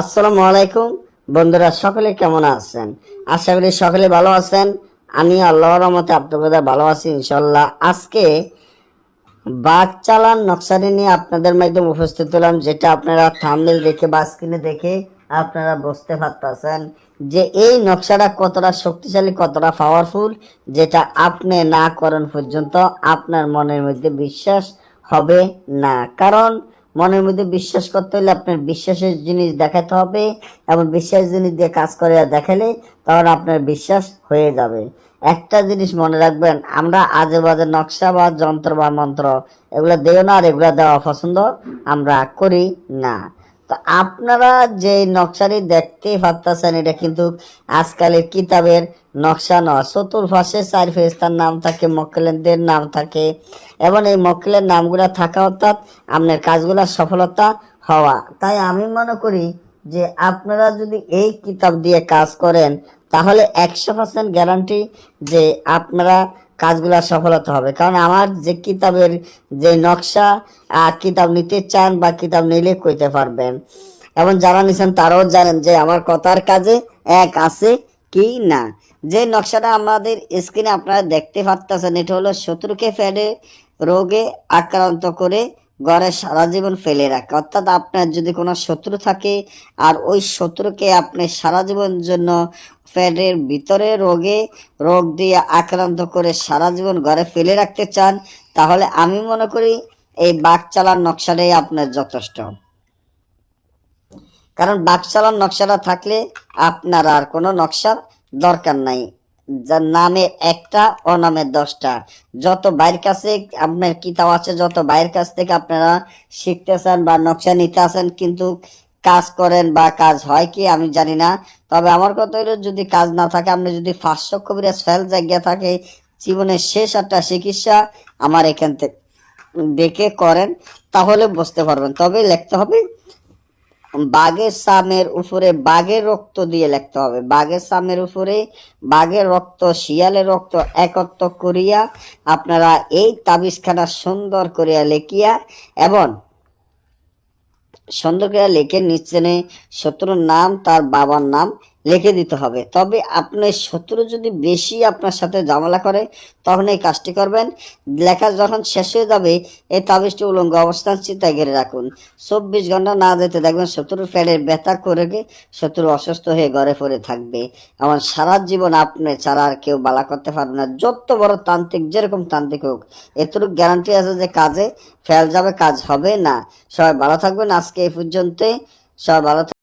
আসসালামু আলাইকুম। বন্ধুরা, সকলে কেমন আছেন? আশা করি সকলে ভালো আছেন। আমি আল্লাহর রহমতে আপনাদের ভালো আছি ইনশাল্লাহ আজকে বাঘ চালান নকশাটি নিয়ে আপনাদের মাধ্যমে উপস্থিত হলাম, যেটা আপনারা থামনেল দেখে বা স্ক্রিনে দেখে আপনারা বুঝতে পারতেছেন যে এই নকশাটা কতটা শক্তিশালী, কতটা পাওয়ারফুল যেটা আপনি না করেন পর্যন্ত আপনার মনের মধ্যে বিশ্বাস হবে না। কারণ মনের মধ্যে বিশ্বাস করতে হলে আপনার বিশ্বাসের জিনিস দেখাতে হবে এবং বিশ্বাস জিনিস দিয়ে কাজ করে দেখালে তখন আপনার বিশ্বাস হয়ে যাবে। একটা জিনিস মনে রাখবেন, আমরা আজে বাজে নকশা বা যন্ত্র বা মন্ত্র, এগুলো দেও না আর এগুলো দেওয়া পছন্দ আমরা করি না। তো আপনারা যে নকশাটি দেখতেই পারতেছেন এটা কিন্তু আজকালের কিতাবের নকশা নয় চতুর্পাশে চার ফেরিস্তার নাম থাকে, মক্কেলের নাম থাকে। এবং এই মক্কেলের নামগুলো থাকা অর্থাৎ আপনার কাজগুলা সফলতা হওয়া। তাই আমি মনে করি যে আপনারা যদি এই কিতাব দিয়ে কাজ করেন, তাহলে একশো পার্সেন্ট গ্যারান্টি যে আপনারা কাজগুলা সফলতা হবে। কারণ আমার যে কিতাবের যে নকশা কিতাব নিতে চান বা কিতাব নিলে কইতে পারবেন। এবং যারা নিছেন তারাও জানেন যে আমার কথার কাজে এক আছে কি না। যে নকশাটা আমাদের স্ক্রিনে আপনারা দেখতে পাচ্ছেন এটা হলো শত্রুকে ফেলে, রোগে আক্রান্ত করে ঘরে সারা জীবন ফেলে রাখে। অর্থাৎ আপনার যদি কোনো শত্রু থাকে, আর ওই শত্রুকে আপনি সারা জীবনের জন্য ফ্যাটের ভিতরে রোগে, রোগ দিয়ে আক্রান্ত করে সারা জীবন ঘরে ফেলে রাখতে চান, তাহলে আমি মনে করি এই বাঘ চালার নকশাটাই আপনার যথেষ্ট। কারণ বাঘ চালার নকশাটা থাকলে আপনার আর কোনো নকশার দরকার নাই। যার নামে একটা ও নামে দশটা। যত বাইরের কাছে আপনার কিতাব আছে, যত বাইরের কাছ থেকে আপনারা শিখতেছেন বা নকশা নিতে আসেন কিন্তু কাজ করেন বা কাজ হয় কি, আমি জানি না। তবে আমার কথা হলো যদি কাজ না থাকে, আপনি যদি পাঁচশো কবিরাজ ফেল জায়গা থাকে, জীবনের শেষ একটা চিকিৎসা আমার এখান থেকে দেখে করেন, তাহলে বুঝতে পারবেন। তবে লিখতে হবে বাঘের সামের উপরে বাঘের রক্ত দিয়ে লিখতে হবে। বাঘের সামের উপরে বাঘের রক্ত, শিয়ালের রক্ত একত্র করিয়া আপনারা এই তাবিজখানা সুন্দর করিয়া লেখিয়া এবং সুন্দর করিয়া লেখে নিচে শত্রুর নাম তার বাবার নাম লিখে দিতে হবে। তবে আপনার শত্রু যদি বেশি আপনার সাথে ঝামেলা করে, তখন এই কাজটি করবেন। লেখা যখন শেষ হয়ে যাবে, এই তাবিজটি উলঙ্গ অবস্থান চিন্তায় ঘিরে রাখুন। চব্বিশ ঘণ্টা না যেতে দেখবেন শত্রুর ফেলের ব্যথা করে শত্রু অসুস্থ হয়ে ঘরে পড়ে থাকবে। এমন সারা জীবন আপনি ছাড়া আর কেউ বালা করতে পারবে না। যত বড় তান্ত্রিক, যেরকম তান্ত্রিক হোক, এতটুকু গ্যারান্টি আছে যে কাজে ফেল যাবে, কাজ হবে না। সবাই ভালো থাকবেন। আজকে এই পর্যন্তই। সবাই ভালো